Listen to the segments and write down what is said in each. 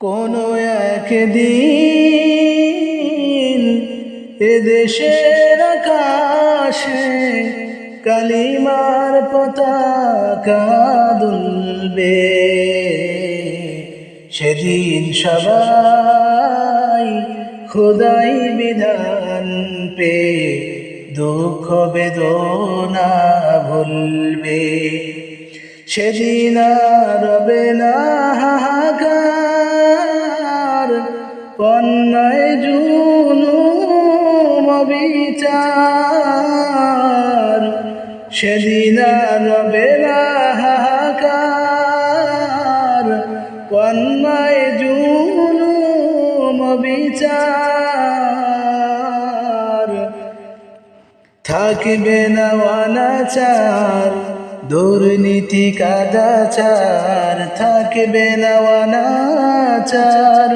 কোনো একদিন এদেশের আকাশে কালিমার পতাকা দুলবে। সেদিন সবাই খোদাই বিধান পে, দুঃখ বেদনা ভুলবে। সেদিন আর রবে না হাহাকার পন্যায় জুলুম বিচার সেদিন আর না হাহাকার। বিচার থাকবে না অনাচার, দুর্নীতি কাদাচার, থাকবে না অনাচার।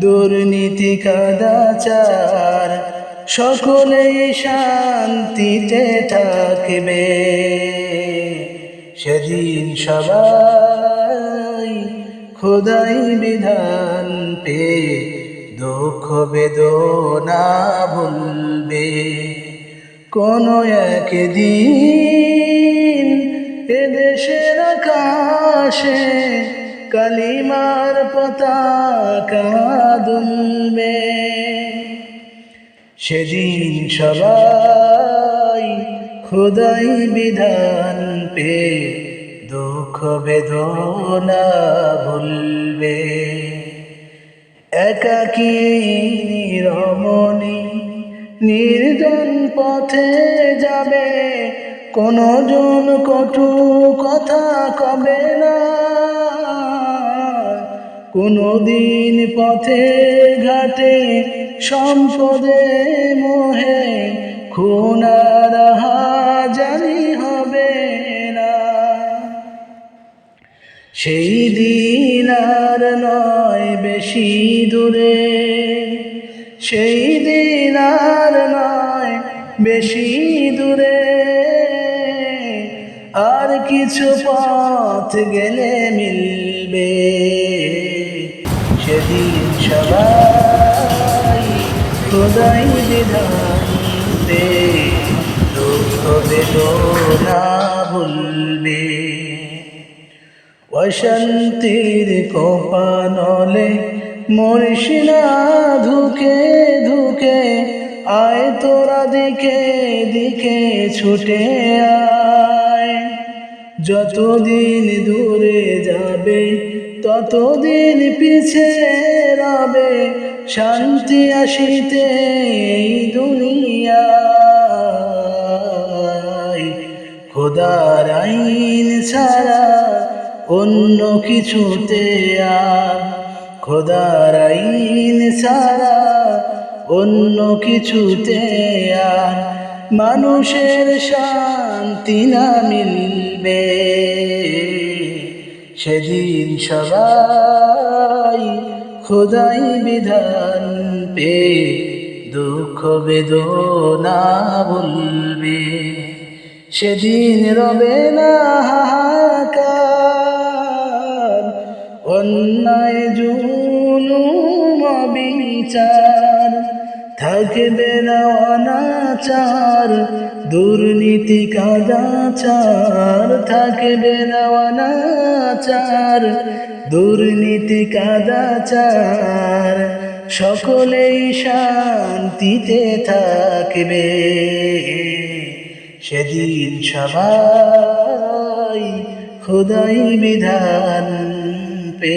দুর্নীতি কাদাচার, সকলেই শান্তিতে থাকবে। সেদিন সবাই খোদাই বিধান পে দুঃখ বেদনা ভুলবে। কোনো একদিন এদেশের আকাশে কালিমার পতাকা দুলবে সেদিন সবাই খোদাই বিধান পে, দুঃখ বেদনা ভুলবে। একাকী রমণী নির্জন পথে যাবে, কোনো জন কটু কথা কবে না। কোনো দিন পথে ঘাটে সম্পদে মোহে খুনার জানি হবে না। সেই দিন আর নয় বেশি দূরে, সেই দিন আর নয় বেশি দূরে। আর কিছু পথ গেলে মিলবে। সেদিন সবাই খোদাই বিধান দে দুঃখ বেদনা ভুলবে। অশান্তির কোপানলে মরিসিনা ধুকে ধুকে আয় তোরা দিকে দিকে ছুটে আয়। যতদিন দূরে যাবে, ততদিন পিছে রবে। শান্তি আসিতে এই দুনিয়ায়। খোদার আইন ছাড়া অন্য কিছুতে আর। খোদার আইন ছাড়া অন্য কিছুতে আর। মানুষের শান্তি না মিলবে। সেদিন সবাই খোদাই বিধান পে দুঃখ বেদনা বলবে। সেদিন রবে না অন্যায় জুলুম বিচার থাকবে না অনাচার, দুর্নীতি কাদাচার থাকবে না অনাচার, দুর্নীতি কাদাচার সকলেই শান্তিতে থাকবে। সেদিন সবাই খোদাই বিধান পে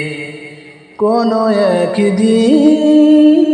কোনো একদিন